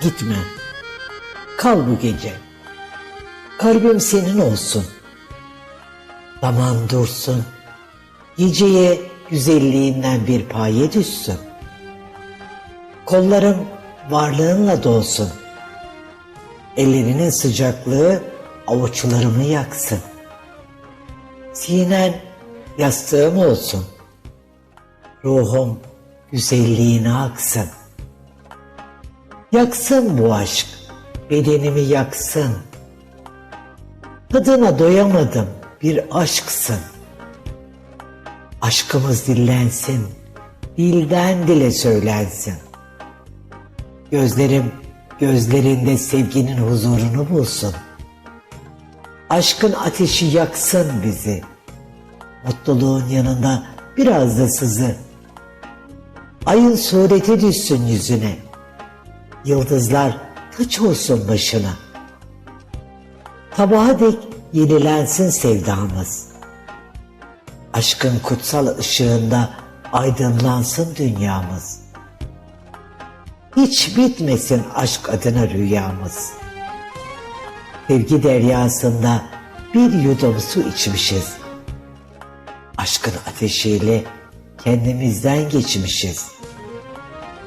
Gitme. Kal bu gece. Kalbim senin olsun. Zaman dursun. Geceye güzelliğinden bir paye düşsün. Kollarım varlığınla dolsun. Ellerinin sıcaklığı avuçlarımı yaksın. Sinen yastığım olsun. Ruhum güzelliğine aksın. Yaksın bu aşk, bedenimi yaksın. Tadına doyamadım, bir aşksın. Aşkımız dillensin, dilden dile söylensin. Gözlerim gözlerinde sevginin huzurunu bulsun. Aşkın ateşi yaksın bizi. Mutluluğun yanında biraz da sızı. Ayın sureti düşsün yüzüne. Yıldızlar taç olsun başına. Tabağa dek yenilensin sevdamız. Aşkın kutsal ışığında aydınlansın dünyamız. Hiç bitmesin aşk adına rüyamız. Sevgi deryasında bir yudum su içmişiz. Aşkın ateşiyle kendimizden geçmişiz.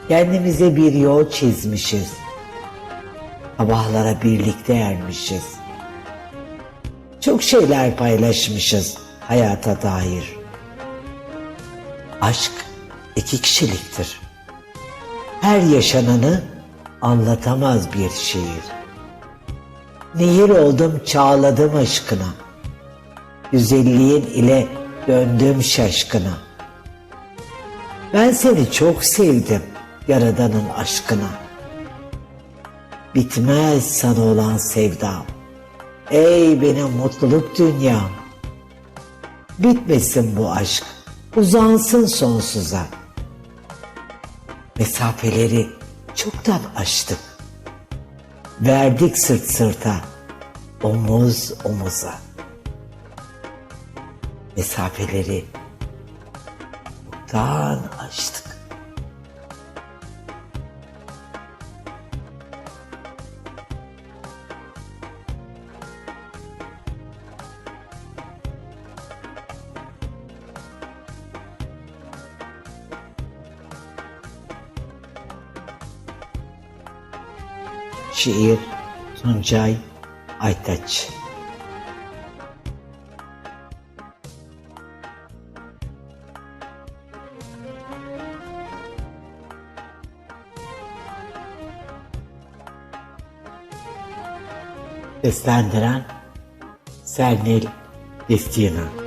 Kendimize bir yol çizmişiz. Sabahlara birlikte ermişiz. Çok şeyler paylaşmışız hayata dair. Aşk iki kişiliktir. Her yaşananı anlatamaz bir şiir. Nehir oldum çağladım aşkına. Güzelliğin ile döndüm şaşkına. Ben seni çok sevdim Yaradan'ın aşkına. Bitmez sana olan sevdam. Ey benim mutluluk dünyam. Bitmesin bu aşk, uzansın sonsuza. Mesafeleri çoktan aştık. Verdik sırt sırta, omuz omuza. Mesafeleri çoktan aştık. Şiir Tuncay Aytaç. Seslendiren Sernil Destina